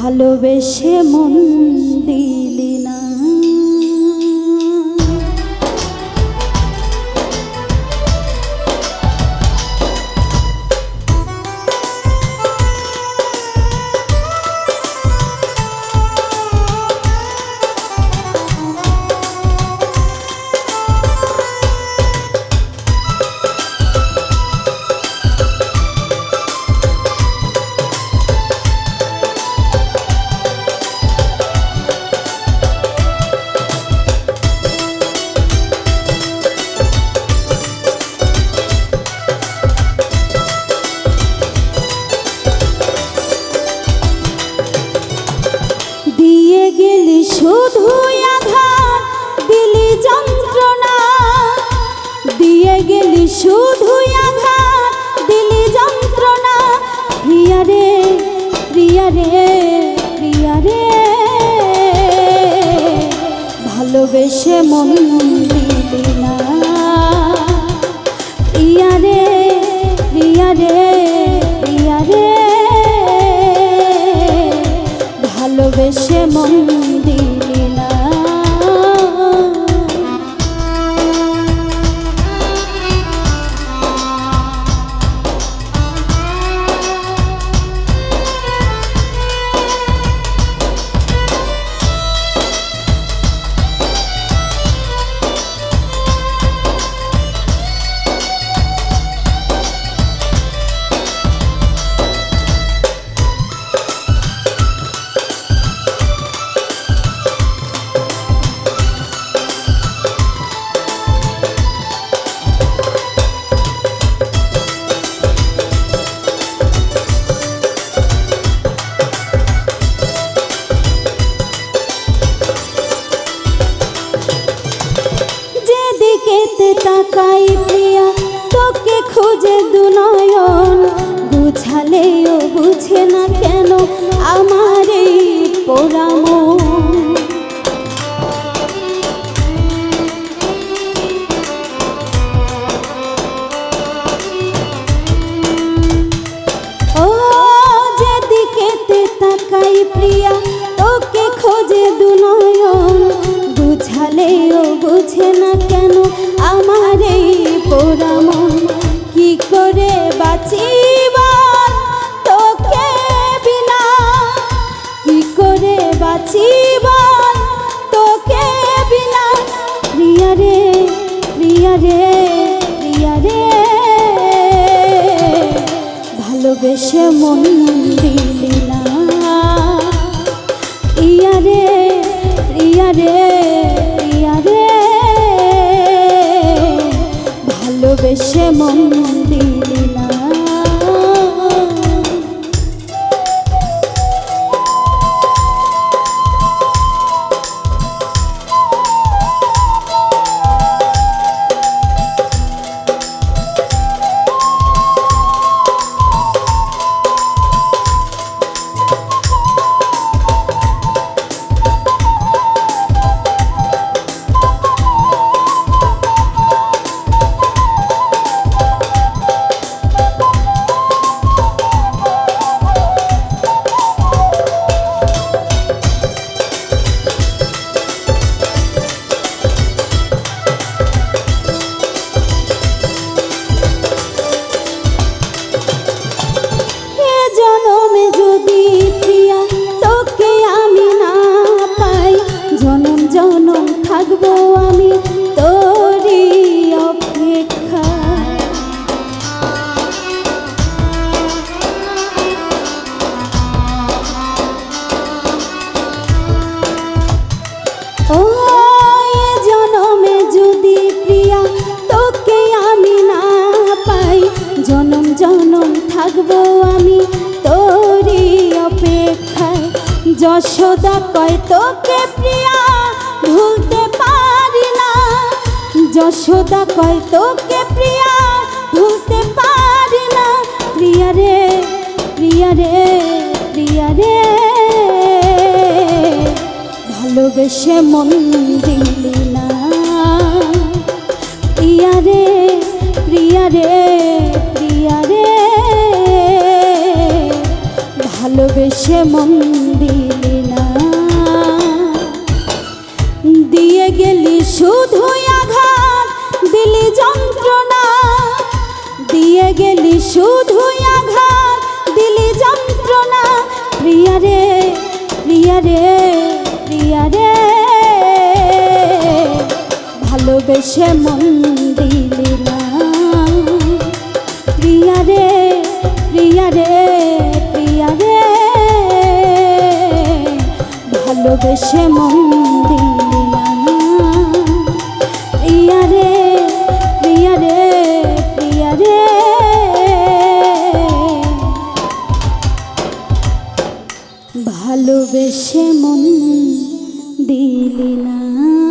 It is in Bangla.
ভালোবেসে মন দিয়ে গেলি শুধু আঘাত, দিলি যন্ত্রণা। প্রিয়া রে প্রিয়া রে প্রিয়া রে। ভালোবেসে মন দিলি না। প্রিয়া রে প্রিয়া রে প্রিয়া রে। ভালোবেসে মন তাকাই প্রিয়া তোকে খুঁজে দুনয়ন বুঝালেও বুঝে না কেন আমার এই পোড়াম? বাঁচিবা তোকে বিনা। কি করে বাঁচিবা তোকে বিনা? প্রিয়া রে প্রিয়া রে প্রিয়া রে। ভালোবেসে মন দিলি না। রে মন থাকব আমি তোরই অপেক্ষা। ও জনমে যদি প্রিয়া, তোকে আমি না পাই। জনম জনম থাকব আমি তোরই অপেক্ষায়। যশোদা কয়, তোকে প্রিয়া ভুলতে পারি না। যশোদা কয়, তোকে প্রিয়া, ভুলতে পারি না। প্রিয়া রে প্রিয়া রে প্রিয়া রে। ভালোবেসে মন দিলি না। প্রিয়া রে প্রিয়া রে প্রিয়া রে। ভালোবেসে মন দিলি দিয়ে গেলি শুধু আঘাত, দিলি যন্ত্রণা। দিয়ে গেলি শুধু আঘাত, দিলি যন্ত্রণা। প্রিয়া রে প্রিয়া রে প্রিয়া রে। ভালোবেসে মন দিলি না। প্রিয়া রে প্রিয়া রে প্রিয়া রে। ভালোবেসে মন দিলি ভালোবেসে মন দিলি না।